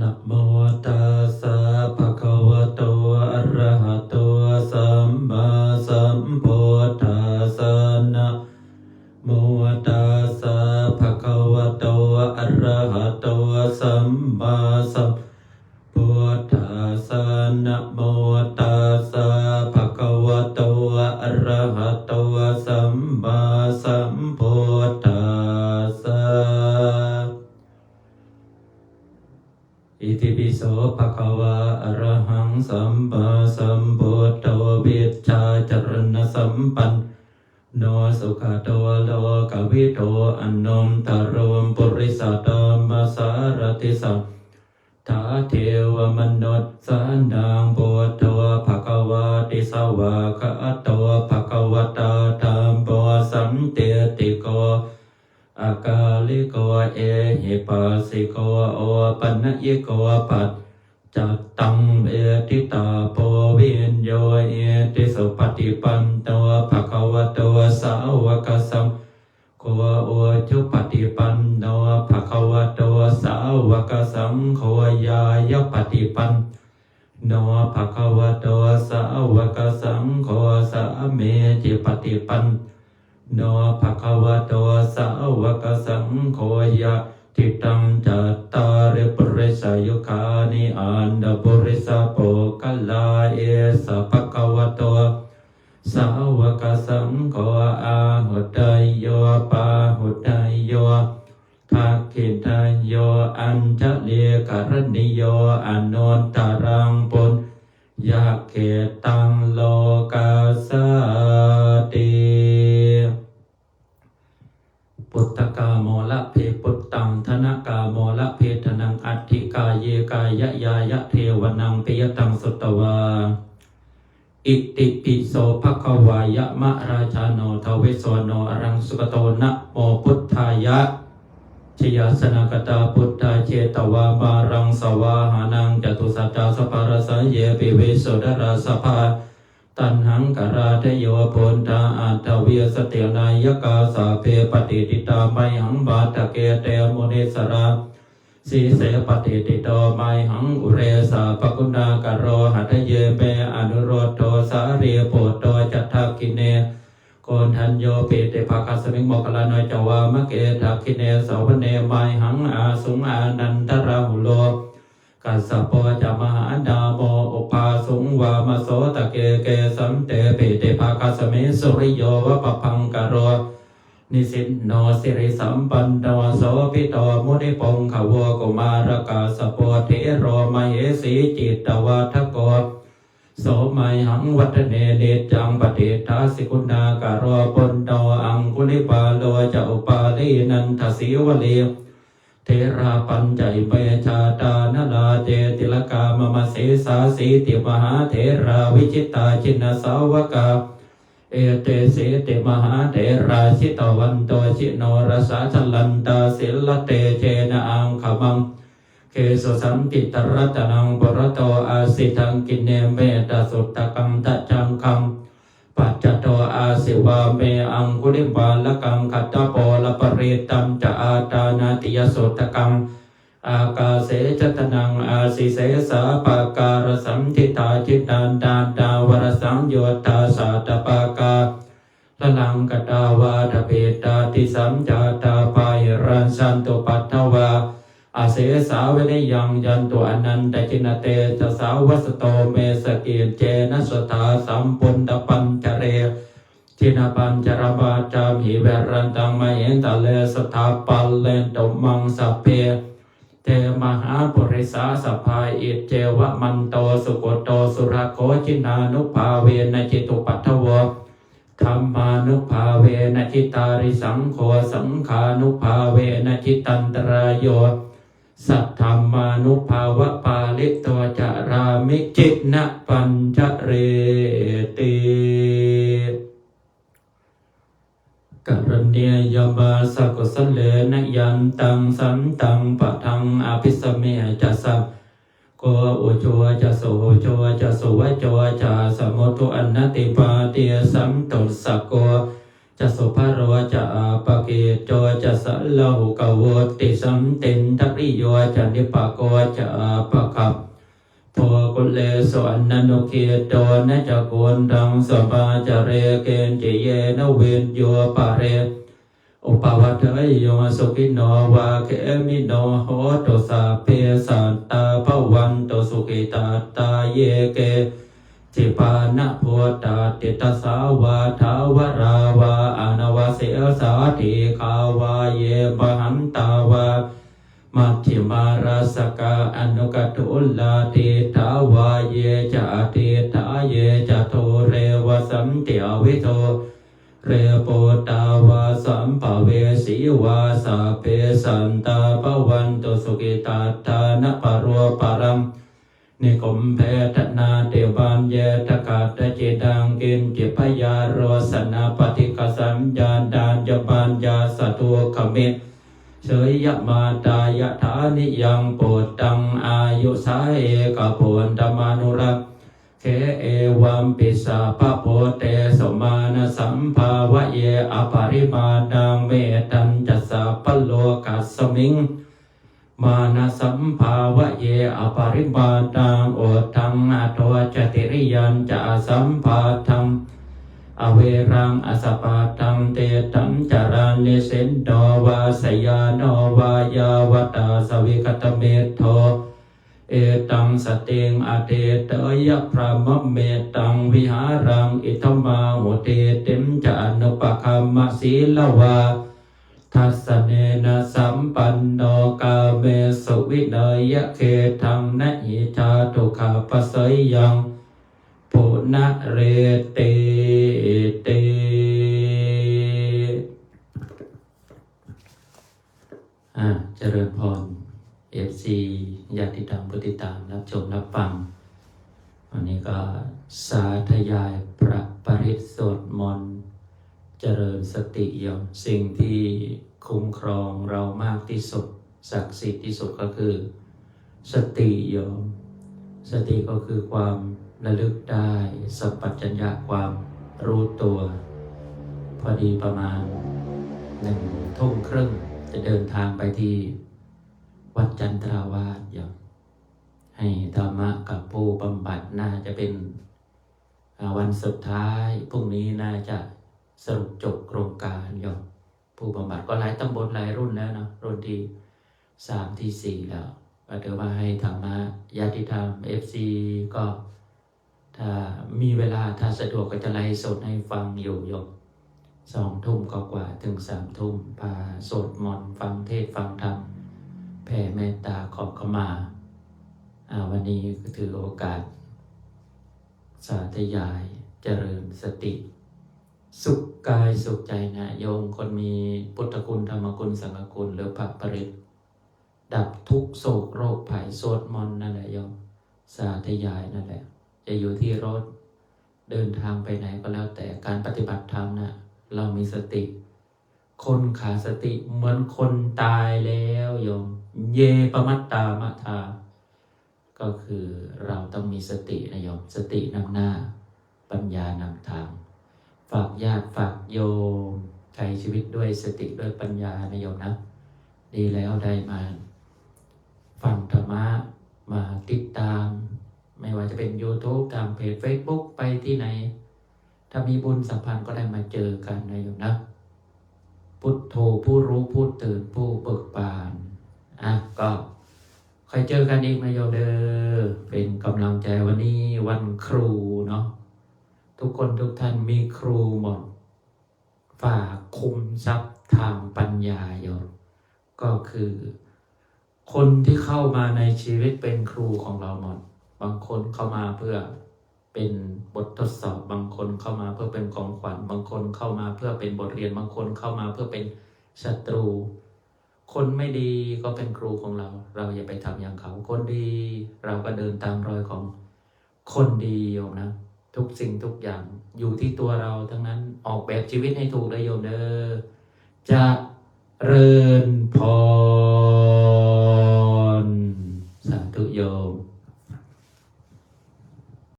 นะโมตัสสะภะคะวะโตอะระหะโตสัมมาสัมพุทธัสสะนะโมตัสสะภะคะวะโตอะระหะโตสัมมาสัมพุทธัสสะนะโมตัส รณสัมปันโนสุขโตโลกวิโตอันุมตรมปุริสธรรมสารติสัทาเทวมนุษย์สันดางพุทโธภะคะวะติสวะคะโตภะคะวตาธัมโมสัมเตติโกอากาลิโกเอหิปัสสิโกโอปัญญิโกปัจ จัตตังเอติตาโพวินโยเอติสุปฏิปันโตภะคะวะโตสาวกสังโฆโอจุปฏิปันโนภะคะวะโตสาวกสังโฆยายปฏิปันโนภะคะวะโตสาวกสังโฆสาเมจิปฏิปันโนภะคะวะโตสาวกสังโฆยะ ทิตังจัตตาริปุริสายุคานิอันดาปุริสาโปกัลลาเอสะภะคะวะโตสาวกสังโฆอาหุตายโยปาหุตายโยทักขิตายโยอัญจเลกรณิโยอนุตตรังปุญญาเขตังโลกาสติ ปุตตกาโมละเพ นกาโมละเพทนังอัตถิกาเยกายะยายะเทวนังปิยตังสุตวา อิติปิโสภควายะมะราชาโนทเวสวโนอรังสุกโตนะโมพุทธายะชยาสนากตาพุทธาเจตวาบารังสวาหานังจตุสัจจาสปารสัยเยปิเวโสดราสภา ตันหังกราทโยพุนตาอัตเวียสเตียนายกาสาเพปฏิติตาไมหังบาตะเกเตมุนิสราสีเสปฏิติโตไมหังอุเรสาปกุณากโรหัตเยเปอนุโรโตสาเรียโปโตจัตถกินเนโกนทันโยปิติภาคัสมิงโมกลานอยจวามะเกทักคินเนสาวเนไมหังอาสุงอานันตราหุโลกัสสะโปจะมหาดาโมอุปาสุง วามโสตะเกเกสัมเตปิเตภาคาสมิสุริโยวะปะพังกโรนิสินโนสิริสัมปันโนโสปิโตมุนิปงขวกุมารกาสโปเทโรมเหสีจิตตวัฏโกโสมัยหังวัฒเนเดจังปฏิทัสิกุณาการโรปนโตอังคุลิปาโลจะอุปาลีนันทสีวลี เทราปัญจอิเมชาตานาลาเจติลกามมเสสาสีติมหาเทราวิจิตาชินสาวกาเอเตเสติมหาเทราชิตวันโตชิโนรสาชลันตาศิลเตเจนะอังขมังเคสุสัมติตรัตนังปรโตอาสิทังกินเนเมตสุตตะกัมตะจังคัง ปัจจโตอาสิวาเมอังคุลิบาลกังคัตตะโปละปรตัมจะอาตานาติยสุตะกังอากาเสจตนังอาสิเสสาปาการสัมทิตาจิตานดาดาวรสังโยตาสาตปากาละลังกตาวาทเปตาติสัมจาตาปายรันสันตุปัตถวา อาเสสาวนิยังยันตุอนันตจินเตจะสาวัสโตเมสเกีเจนะสตาสัมปุนตปัญจเรทินาปัญจรบาจามหิเวรันตังมาเอนตะเลสถาปัลเลนตุมังสเพเทมหาปุริสาสภาอิเจวะมันโตสุโกโตสุรโคจินานุภาเวนจิตุปัทถวธรรมานุภาเวนจิตาริสังโฆสังขานุภาเวนจิตันตรายโย สัทธรรมานุภาวะปาลิตโตจารามิจิตนะปัญจเรติกรณียามาสกุสเลนยันตังสันตังปะทังอภิสเมจะสัพโกอุจัวจะสุจัวจะสุวจวจะสมุตุอนนติปาเตียสัมตุสกโก จะสุภโรจะอาปะเกโจจะสัลลหุกโวติสัมตินทัริโยจะนิปะโกจะอาปะคับโพกุเลสวรรณนุเกโตนะจะโกนดังสบาจะเรเกนจิเยนเวนโยปะเร อุปวัตเถยโยสุขิโนวาเขมิโนโหตุสาเพสัตตาภวันตุสุขิตาตาเยเก จิปานะโพตาติตสาวาทาวราวาอานวาเสสาธิขาวาเยบหันตาวามัชฌิมาราสกาอนุกตุลลาติทาวาเยจะติทาเยจโทเรวสัมติอวิโทเรโปตาวาสัมภเวสีวาสาเปสันตาปวันตุสุกิตาทานปโรปรัม นิคมเพทนาเทวันเยทกาตเจดังกินจิพยาโรสนาปฏิกสัญญาดานยบัญญาสตุขมิเฉยยมาตายะฐานิยังโปดตังอายุสาเอกโพนธรรมานุรักษ์เคเอวัมปิสาปะโพเตสมานสัมภาวะเยอปาริมาณังเมตัญจัสสะปโลกัสสมิง มานะสัมภาวะเยอปาริมาณังโอทังอโทจติริยันจะสัมภาทังอเวรังอสปาทังเตตังจารานิเสนโนวาสยานโนวายาวตาสวิกตเมโทเอตังสติงอเตเตยะพระมเมตังวิหารังอิทมาโหเตเต็มจะอนุปคัมสีลวา ทัสเนนะสัมปันโนกาเมสุวิเนยะเคทังนะหิชาตุขาปะสยยังปุณเรเตเตอ่าเจริญพรเอฟซีญาติธรรมผู้ติดตามรับชมรับฟัง วันนี้ก็สาธยายพระปริศสวดมนต์ เจริญสติโยมสิ่งที่คุ้มครองเรามากที่สุดศักดิ์สิทธิ์ที่สุดก็คือ สติโยมสติก็คือความระลึกได้สัพพัญญะความรู้ตัว พอดีประมาณหนึ่งทุ่มครึ่งจะเดินทางไปที่ วัดจันทราวาสโยมให้ธรรมะกับผู้บำบัดน่าจะเป็นวันสุดท้ายพรุ่งนี้น่าจะ สรุปจบโครงการโยมผู้บำบัดก็หลายตำบลหลายรุ่นแล้วเนาะรุ่นที่สามที่สี่แล้วก็เดี๋ยวว่าให้ธรรมะญาติธรรมเอฟซีก็ถ้ามีเวลาถ้าสะดวกก็จะไลฟ์สดให้ฟังอยู่ยมสองทุ่มก็กว่าถึงสามทุ่มพาสดมนฟังเทศฟังธรรมแผ่เมตตาขอบขมาอ่าวันนี้ก็ถือโอกาส สาธยายเจริญสติ สุขกายสุขใจนะโยมคนมีพุทธคุณธรรมคุณสังฆคุณหรือพระปริตดับทุกโศกโรคภัยสวดมนต์นั่นแหละโยมสาธยายนั่นแหละ จะอยู่ที่รถ เดินทางไปไหนก็แล้วแต่การปฏิบัติธรรมนะเรามีสติ คนขาดสติเหมือนคนตายแล้วโยม เยปมัตตามะทา ก็คือเราต้องมีสตินะโยมสตินำหน้า ปัญญานำทาง ฝากญาติฝากโยมใช้ชีวิตด้วยสติด้วยปัญญานะโยมนะ ดีแล้วได้มา ฟังธรรมะมาติดตาม ไม่ว่าจะเป็น YouTube ทางเพจ Facebook ไปที่ไหน ถ้ามีบุญสัมพันธ์ก็ได้มาเจอกันนะโยมนะ พุทโธผู้รู้ผู้ตื่นผู้เบิกบานอะก็ค่อยเจอกันอีกนะโยมเด้อเป็นกำลังใจวันนี้วันครูเนาะ ทุกคนทุกท่านมีครูหมดฝากคุมทรัพย์ทางปัญญาโยมก็คือ คนที่เข้ามาในชีวิตเป็นครูของเราหมด บางคนเข้ามาเพื่อเป็นบททดสอบ บางคนเข้ามาเพื่อเป็นของขวัญ บางคนเข้ามาเพื่อเป็นบทเรียน บางคนเข้ามาเพื่อเป็นศัตรู คนไม่ดีก็เป็นครูของเรา เราอย่าไปทำอย่างเขา คนดีเราก็เดินตามรอยของคนดีโยมนะ ทุกสิ่งทุกอย่างอยู่ที่ตัวเราทั้งนั้นออกแบบชีวิตให้ถูกระโยมเด้อจะเริญพร